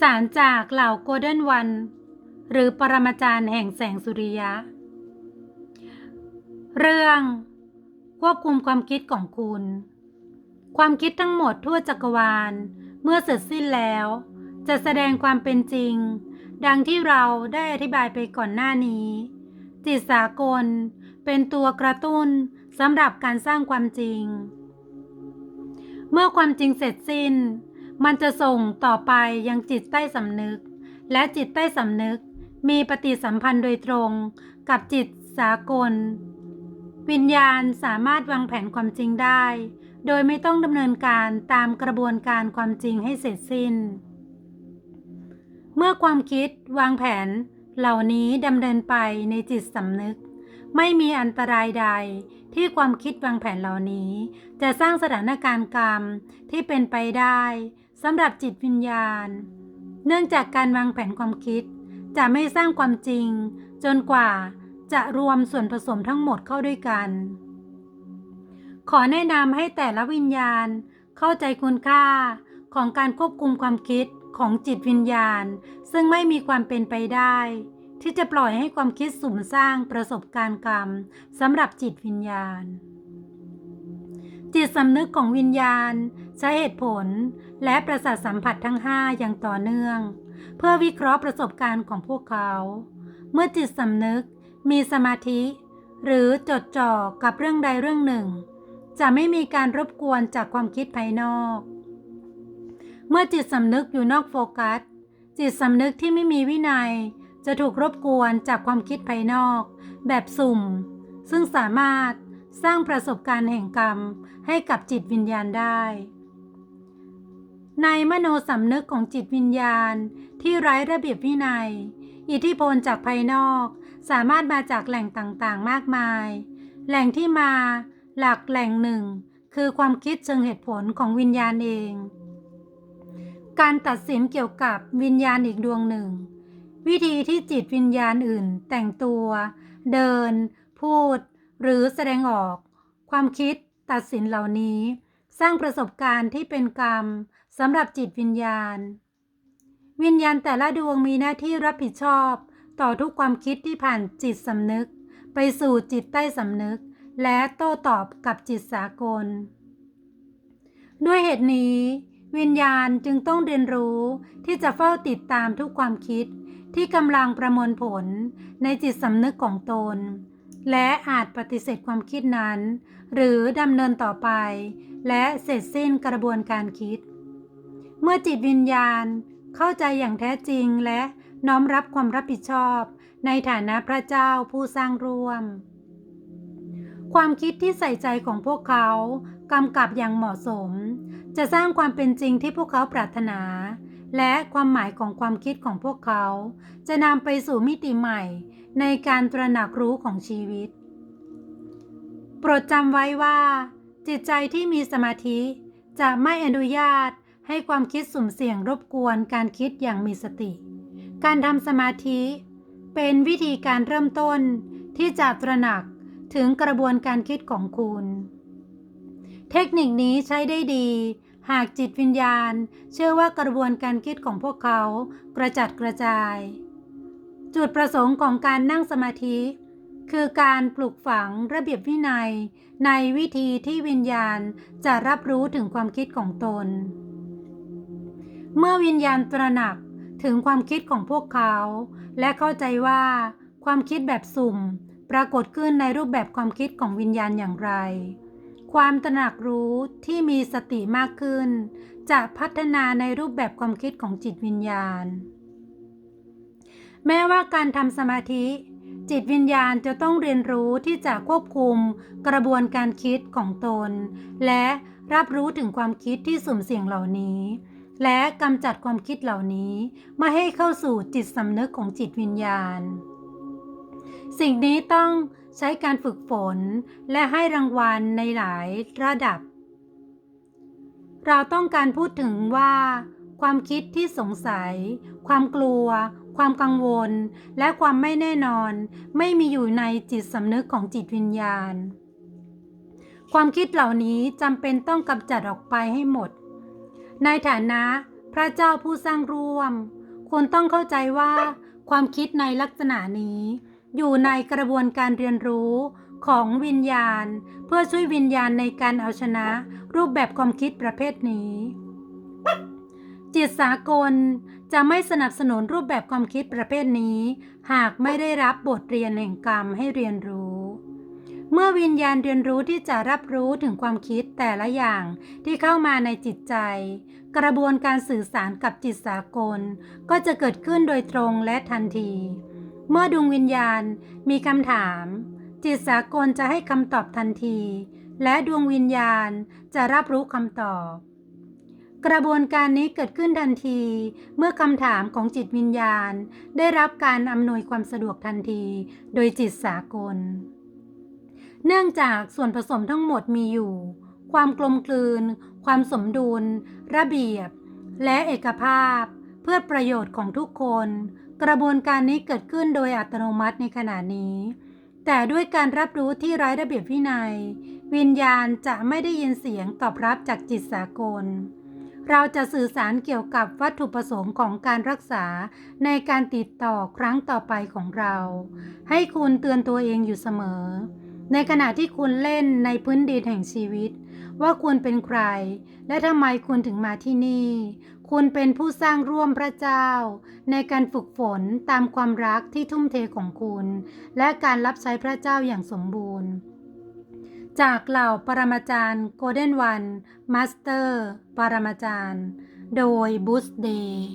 สารจากเหล่าโกลเด้นวัน หรือปรมาจารย์แห่งแสงสุริยะ เรื่องควบคุมความคิดของคุณ ความคิดทั้งหมดทั่วจักรวาล เมื่อเสร็จสิ้นแล้ว จะแสดงความเป็นจริง ดังที่เราได้อธิบายไปก่อนหน้านี้ จิตสากลเป็นตัวกระตุ้นสำหรับการสร้างความจริง เมื่อความจริงเสร็จสิ้น มันจะส่งต่อไปยังจิตใต้สำนึก และจิตใต้สำนึกมีปฏิสัมพันธ์โดยตรงกับจิตสากล วิญญาณสามารถวางแผนความจริงได้ โดยไม่ต้องดำเนินการตามกระบวนการความจริงให้เสร็จสิ้น เมื่อความคิดวางแผนเหล่านี้ดำเนินไปในจิตสำนึก ไม่มีอันตรายใดที่ความคิดวางแผนเหล่านี้ จะสร้างสถานการณ์กรรมที่เป็นไปได้ สำหรับจิตวิญญาณ เนื่องจากการวางแผนความคิด จะไม่สร้างความจริง จนกว่าจะรวมส่วนผสมทั้งหมดเข้าด้วยกัน ขอแนะนำให้แต่ละวิญญาณ เข้าใจคุณค่าของการควบคุมความคิดของจิตวิญญาณ ซึ่งไม่มีความเป็นไปได้ ที่จะปล่อยให้ความคิดสุ่มสร้างประสบการณ์กรรมสำหรับจิตวิญญาณ จิตสำนึกของวิญญาณ ใช้เหตุผล และประสาทสัมผัสทั้ง5อย่างต่อเนื่อง เพื่อวิเคราะห์ประสบการณ์ของพวกเขา เมื่อจิตสำนึกมีสมาธิ หรือจดจ่อกับเรื่องใดเรื่องหนึ่ง จะไม่มีการรบกวนจากความคิดภายนอก เมื่อจิตสำนึกอยู่นอกโฟกัส จิตสำนึกที่ไม่มีวินัย จะถูกรบกวนจากความคิดภายนอก แบบสุ่ม ซึ่งสามารถ สร้างประสบการณ์แห่งกรรมให้กับจิตวิญญาณได้ ในมโนสำนึกของจิตวิญญาณที่ไร้ระเบียบวินัย อิทธิพลจากภายนอกสามารถมาจากแหล่งต่างๆ มากมาย แหล่งที่มาหลักแหล่งหนึ่ง คือความคิดเชิงเหตุผลของวิญญาณเอง การตัดสินเกี่ยวกับวิญญาณอีกดวงหนึ่ง วิธีที่จิตวิญญาณอื่นแต่งตัว เดิน พูด หรือแสดงออก ความคิดตัดสินเหล่านี้ สร้างประสบการณ์ที่เป็นกรรมสำหรับจิตวิญญาณ วิญญาณแต่ละดวงมีหน้าที่รับผิดชอบ ต่อทุกความคิดที่ผ่านจิตสำนึก ไปสู่จิตใต้สำนึก และโต้ตอบกับจิตสากล ด้วยเหตุนี้ วิญญาณจึงต้องเรียนรู้ที่จะเฝ้าติดตามทุกความคิดที่กำลังประมวลผลในจิตสำนึกของตน และอาจปฏิเสธความคิดนั้น หรือดำเนินต่อไป และเสร็จสิ้นกระบวนการคิด เมื่อจิตวิญญาณเข้าใจอย่างแท้จริงและน้อมรับความรับผิดชอบ ในฐานะพระเจ้าผู้สร้างร่วม ความคิดที่ใส่ใจของพวกเขากำกับอย่างเหมาะสม จะสร้างความเป็นจริงที่พวกเขาปรารถนา และความหมายของความคิดของพวกเขา จะนำไปสู่มิติใหม่ ในการตระหนักรู้ของชีวิต โปรดจำไว้ว่า จิตใจที่มีสมาธิจะไม่อนุญาตให้ความคิดสุ่มเสี่ยงรบกวนการคิดอย่างมีสติ การทำสมาธิ เป็นวิธีการเริ่มต้นที่จะตระหนักถึงกระบวนการคิดของคุณ เทคนิคนี้ใช้ได้ดี หากจิตวิญญาณ เชื่อว่ากระบวนการคิดของพวกเขากระจัดกระจาย จุดประสงค์ของการนั่งสมาธิ คือการปลูกฝังระเบียบวินัย ในวิธีที่วิญญาณจะรับรู้ถึงความคิดของตน เมื่อวิญญาณตระหนักถึงความคิดของพวกเขา และเข้าใจว่าความคิดแบบสุ่มปรากฏขึ้นในรูปแบบความคิดของวิญญาณอย่างไร ความตระหนักรู้ที่มีสติมากขึ้น จะพัฒนาในรูปแบบความคิดของจิตวิญญาณ แม้ว่าการทำสมาธิ จิตวิญญาณจะต้องเรียนรู้ที่จะควบคุมกระบวนการคิดของตน และรับรู้ถึงความคิดที่สุ่มเสี่ยงเหล่านี้ และกำจัดความคิดเหล่านี้ม่ให้เข้าสู่จิตสำนึกของจิตวิญญาณ สิ่งนี้ต้องใช้การฝึกฝนและให้รางวัลในหลายระดับ เราต้องการพูดถึงว่า ความคิดที่สงสัย ความกลัว ความกังวล และความไม่แน่นอน ไม่มีอยู่ในจิตสำนึกของจิตวิญญาณ ความคิดเหล่านี้จำเป็นต้องกำจัดออกไปให้หมด ในฐานะพระเจ้าผู้สร้างร่วมคุณต้องเข้าใจว่าความคิดในลักษณะนี้ อยู่ในกระบวนการเรียนรู้ของวิญญาณ เพื่อช่วยวิญญาณในการเอาชนะ รูปแบบความคิดประเภทนี้ จิตสากลจะไม่สนับสนุนรูปแบบความคิดประเภทนี้ หากไม่ได้รับบทเรียนแห่งกรรมให้เรียนรู้ เมื่อวิญญาณเรียนรู้ที่จะรับรู้ถึงความคิดแต่ละอย่างที่เข้ามาในจิตใจ กระบวนการสื่อสารกับจิตสากล ก็จะเกิดขึ้นโดยตรงและทันที เมื่อดวงวิญญาณมีคำถาม จิตสากลจะให้คำตอบทันที และดวงวิญญาณจะรับรู้คำตอบ กระบวนการนี้เกิดขึ้นทันที เมื่อคำถามของจิตวิญญาณ ได้รับการอำนวยความสะดวกทันที โดยจิตสากล เนื่องจากส่วนผสมทั้งหมดมีอยู่ ความกลมกลืน ความสมดุล ระเบียบ และเอกภาพ เพื่อประโยชน์ของทุกคน กระบวนการนี้เกิดขึ้นโดยอัตโนมัติในขณะนี้ แต่ด้วยการรับรู้ที่ไร้ระเบียบวินัย วิญญาณจะไม่ได้ยินเสียงตอบรับจากจิตสากล เราจะสื่อสารเกี่ยวกับวัตถุประสงค์ของการรักษาในการติดต่อครั้งต่อไปของเรา ให้คุณเตือนตัวเองอยู่เสมอ ในขณะที่คุณเล่นในพื้นดินแห่งชีวิต ว่าคุณเป็นใคร และทำไมคุณถึงมาที่นี่ คุณเป็นผู้สร้างร่วมพระเจ้า ในการฝึกฝนตามความรักที่ทุ่มเทของคุณ และการรับใช้พระเจ้าอย่างสมบูรณ์ จากเหล่าปรมาจารย์โกลเด้นวันมาสเตอร์ ปรมาจารย์ โดยบูสเดย์